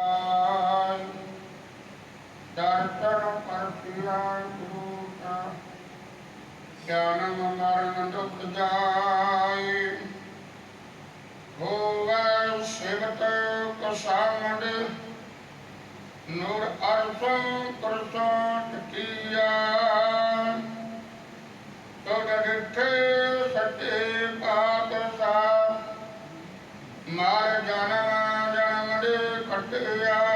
ਆਨ ਦਰਸ਼ਨ ਪਰਿਆਂ ਦੂਤਾ ਗਿਆਨ ਮਰਨ ਤੁਕ ਜਾਏ ਹੋਵੇ ਸ਼ਿਵਤ ਕਸਾਮੜ ਨੂਰ ਅਰਸੰ ਪ੍ਰਸਾਦ ਕੀਆ Yeah.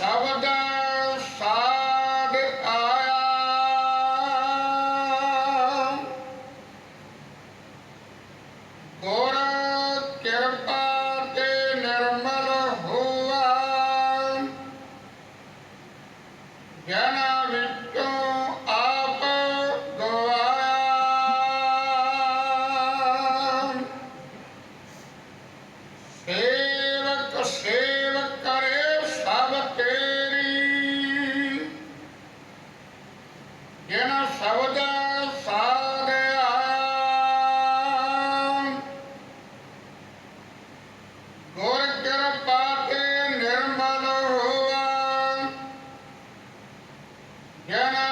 Sábado. ஏன்னா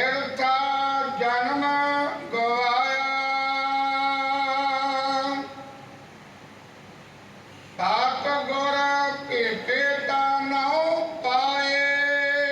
Aumenta!